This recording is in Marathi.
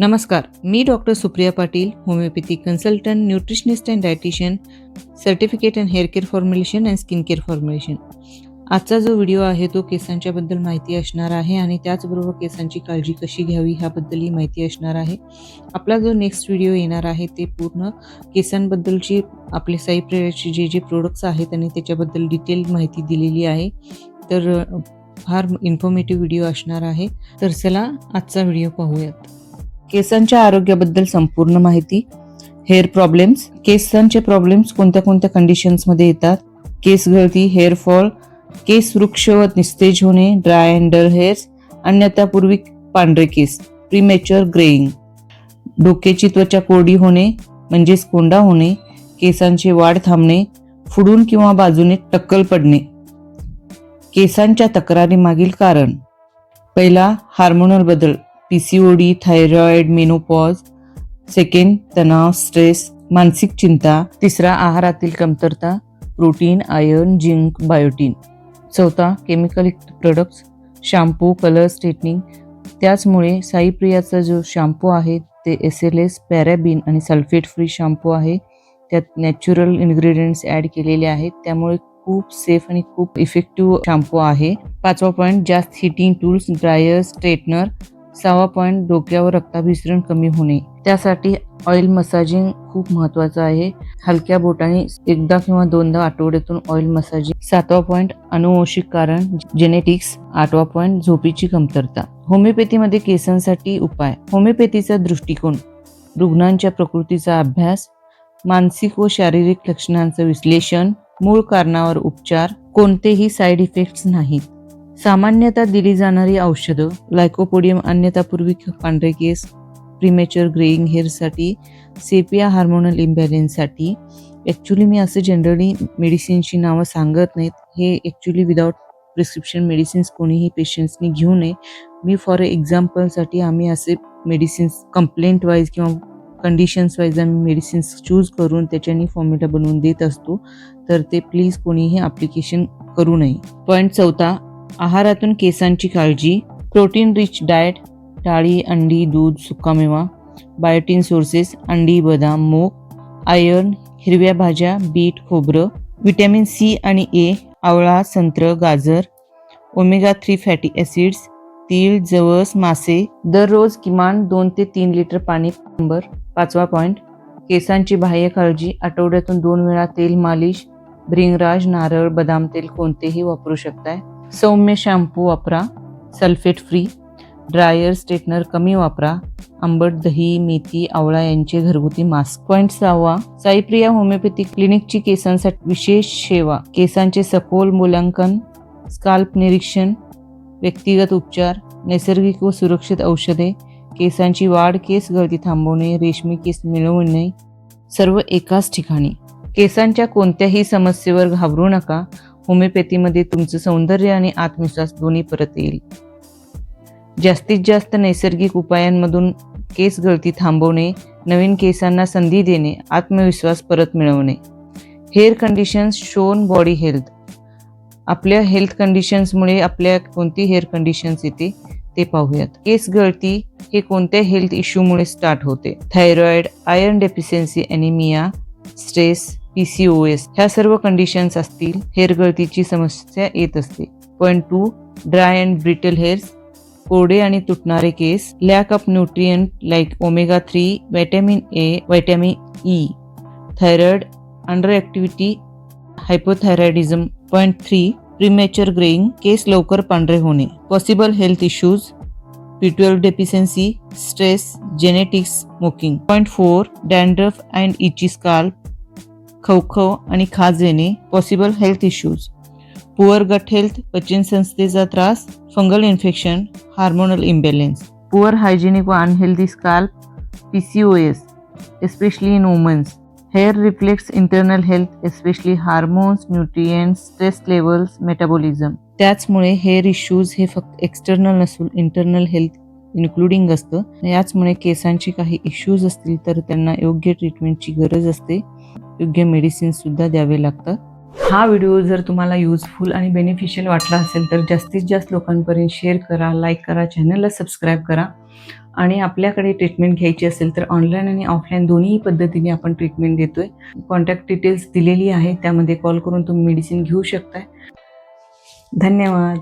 नमस्कार मी doctor Supriya Patil homeopathy consultant nutritionist and dietitian certificate and hair care formulation and skin care formulation. आजचा जो व्हिडिओ आहे तो केसांच्याबद्दल माहिती असणार आहे आणि त्याचबरोबर केसांची काळजी कशी घ्यावी ह्याबद्दलही माहिती असणार आहे. आपला जो नेक्स्ट व्हिडिओ येणार आहे ते पूर्ण केसांबद्दलची आपले साई प्रेयरचे जे जे प्रोडक्ट्स आहेत आणि त्याच्याबद्दल डिटेल माहिती दिलेली आहे. तर फार इन्फॉर्मेटिव्ह व्हिडिओ असणार आहे. तर चला आजचा व्हिडिओ पाहूयात. केसांच्या आरोग्याबद्दल संपूर्ण माहिती हेअर प्रॉब्लेम्स केसांचे प्रॉब्लेम्स कोणत्या कोणत्या कंडिशन्समध्ये येतात केस गळती हेअर फॉल केस वृक्ष व निस्तेज होणे ड्राय अँड डल हेअर्स अन्यथा पूर्वी पांढरे केस प्रीमेच्युअर ग्रेईंग डोक्याची त्वचा कोरडी होणे म्हणजेच कोंडा होणे केसांची वाढ थांबणे फुडून किंवा बाजूने टक्कल पडणे. केसांच्या तक्रारी मागील कारण पहिला हार्मोनल बदल P C O D thyroid menopause second तणाव स्ट्रेस मानसिक चिंता तिसरा आहारातील कमतरता प्रोटीन आयर्न झिंक बायोटीन चौथा chemical products shampoo colour straightening त्याचमुळे साईप्रियाचा जो शॅम्पू आहे ते एस एल एस पॅराबिन आणि सल्फेट फ्री शॅम्पू आहे. त्यात नॅचरल इन्ग्रेडियंट्स ॲड केलेले आहेत. त्यामुळे खूप सेफ आणि खूप इफेक्टिव्ह शॅम्पू आहे. पाचवा पॉईंट जास्त हिटिंग टूल्स ड्रायर स्ट्रेटनर सहावा पॉईंट डोक्यावर रक्ताभिसरण कमी होणे. त्यासाठी ऑइल मसाजिंग खूप महत्वाचं आहे. हलक्या बोटाने एकदा किंवा दोनदा आठवड्यातून ऑइल मसाजिंग सातवा पॉईंट अनुवंशिक कारण जेनेटिक्स आठवा पॉईंट झोपीची कमतरता. होमिओपॅथीमध्ये केसांसाठी उपाय. होमिओपॅथीचा दृष्टिकोन. रुग्णांच्या प्रकृतीचा अभ्यास. मानसिक व शारीरिक लक्षणांचं विश्लेषण. मूळ कारणावर उपचार. कोणतेही साईड इफेक्ट्स नाहीत. सामान्यतः दिली जाणारी औषधं लायकोपोडियम अन्यतापूर्वी पांढरे केस प्रीमेच्युअर ग्रेईंग हेअरसाठी सेपिया हार्मोनल इम्बॅलेन्ससाठी ॲक्च्युली मी असं जनरली मेडिसिनची नावं सांगत नाहीत. हे ॲक्च्युली विदाऊट प्रिस्क्रिप्शन मेडिसिन्स कोणीही पेशंट्सनी घेऊ नये. मी फॉर एक्झाम्पलसाठी आम्ही असे मेडिसिन्स कंप्लेंट वाईज किंवा कंडिशन्स वाईज आम्ही मेडिसिन्स चूज करून त्याच्यानी फॉर्म्युला बनवून देत असतो. तर ते प्लीज कोणीही ॲप्लिकेशन करू नये. पॉईंट चौथा आहारातून केसांची काळजी प्रोटीन रिच डाएट डाळी अंडी दूध सुकामेवा बायोटीन सोर्सेस अंडी बदाम मूग आयर्न हिरव्या भाज्या बीट खोबरं विटॅमिन सी आणि ए आवळा संत्र गाजर ओमेगा थ्री फॅटी ॲसिड्स तीळ जवस मासे दररोज किमान दोन ते तीन लिटर पाणी नंबर पाचवा पॉईंट केसांची बाह्य काळजी आठवड्यातून दोन वेळा तेल मालिश भ्रिंगराज नारळ बदाम तेल कोणतेही वापरू शकताय. सौम्य शॅम्पू वापरा. Sulphate free. ड्रायर स्ट्रेटनर कमी वापरा. आंबट दही मेथी आवळा यांचे घरगुती मास्क पॉईंट सहावा साईप्रिया होमिओपॅथी क्लिनिकची केसांसाठी विशेष सेवा. केसांचे सखोल मूल्यांकन स्काल्प निरीक्षण व्यक्तिगत उपचार नैसर्गिक व सुरक्षित औषधे केसांची वाढ केस गळती थांबवणे रेशमी केस मिळवणे सर्व एकाच ठिकाणी. केसांच्या कोणत्याही समस्येवर घाबरू नका. होमिओपॅथीमध्ये तुमचं सौंदर्य आणि आत्मविश्वास दोन्ही परत येईल. जास्तीत जास्त नैसर्गिक उपायांमधून केस गळती थांबवणे नवीन केसांना संधी देणे आत्मविश्वास परत मिळवणे. Hair conditions shown body health. आपल्या हेल्थ कंडिशन्समुळे आपल्या कोणती हेअर कंडिशन्स येते ते पाहूयात. केस गळती हे कोणत्या हेल्थ इश्यूमुळे स्टार्ट होते? Thyroid iron deficiency anaemia stress P C O S ह्या सर्व कंडिशन्स असतील हेअर गळतीची समस्या येत असते. Point two dry and brittle hairs कोरडे आणि तुटणारे केस lack of nutrient like omega three vitamin A vitamin E thyroid under activity hypothyroidism point three premature greying केस लवकर पांढरे होणे. Possible health issues P deficiency stress genetics smoking point four dandruff and itchy scalp खवखव आणि खाज येणे possible health issues poor gut health पचन संस्थेचा त्रास fungal infection hormonal imbalance poor hygienic व unhealthy scalp P C O S especially in womens hair reflects internal health especially hormones nutrients stress levels metabolism त्याचमुळे हेअर इश्यूज हे फक्त एक्सटर्नल नसून इंटरनल हेल्थ इन्क्लुडिंग असतं. याचमुळे केसांचे काही इश्यूज असतील तर त्यांना योग्य ट्रीटमेंटची गरज असते. योग्य मेडिसिन्स सुद्धा द्यावे लागतात. हा व्हिडिओ जर तुम्हाला युजफुल आणि बेनिफिशियल वाटला असेल तर जास्तीत जास्त लोकांपर्यंत शेअर करा लाईक करा चॅनलला सबस्क्राईब करा. आणि आपल्याकडे ट्रीटमेंट घ्यायची असेल तर ऑनलाईन आणि ऑफलाईन दोन्ही पद्धतीने आपण ट्रीटमेंट देतोय. कॉन्टॅक्ट डिटेल्स दिलेली आहे त्यामध्ये कॉल करून तुम्ही मेडिसिन घेऊ शकताय. धन्यवाद.